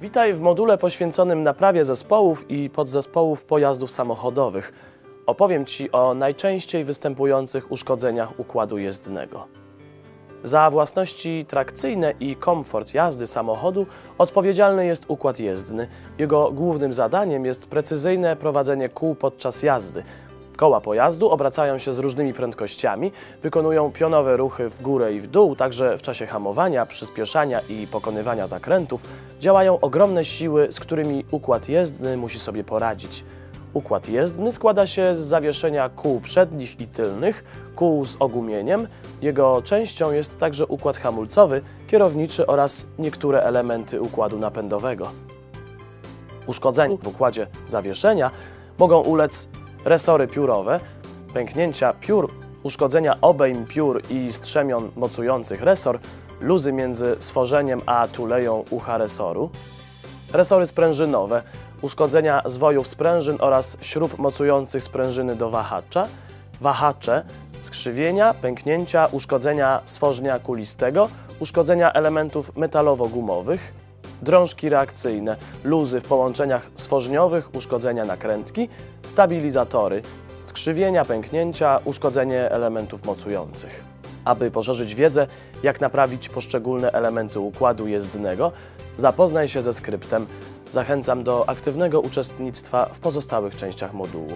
Witaj w module poświęconym naprawie zespołów i podzespołów pojazdów samochodowych. Opowiem Ci o najczęściej występujących uszkodzeniach układu jezdnego. Za własności trakcyjne i komfort jazdy samochodu odpowiedzialny jest układ jezdny. Jego głównym zadaniem jest precyzyjne prowadzenie kół podczas jazdy. Koła pojazdu obracają się z różnymi prędkościami, wykonują pionowe ruchy w górę i w dół, także w czasie hamowania, przyspieszania i pokonywania zakrętów działają ogromne siły, z którymi układ jezdny musi sobie poradzić. Układ jezdny składa się z zawieszenia kół przednich i tylnych, kół z ogumieniem. Jego częścią jest także układ hamulcowy, kierowniczy oraz niektóre elementy układu napędowego. Uszkodzeń w układzie zawieszenia mogą ulec resory piórowe, pęknięcia piór, uszkodzenia obejm piór i strzemion mocujących resor, luzy między stworzeniem a tuleją ucha resoru, resory sprężynowe, uszkodzenia zwojów sprężyn oraz śrub mocujących sprężyny do wahacza, wahacze, skrzywienia, pęknięcia, uszkodzenia stworzenia kulistego, uszkodzenia elementów metalowo-gumowych, drążki reakcyjne, luzy w połączeniach stworzeniowych, uszkodzenia nakrętki, stabilizatory, skrzywienia, pęknięcia, uszkodzenie elementów mocujących. Aby poszerzyć wiedzę, jak naprawić poszczególne elementy układu jezdnego, zapoznaj się ze skryptem. Zachęcam do aktywnego uczestnictwa w pozostałych częściach modułu.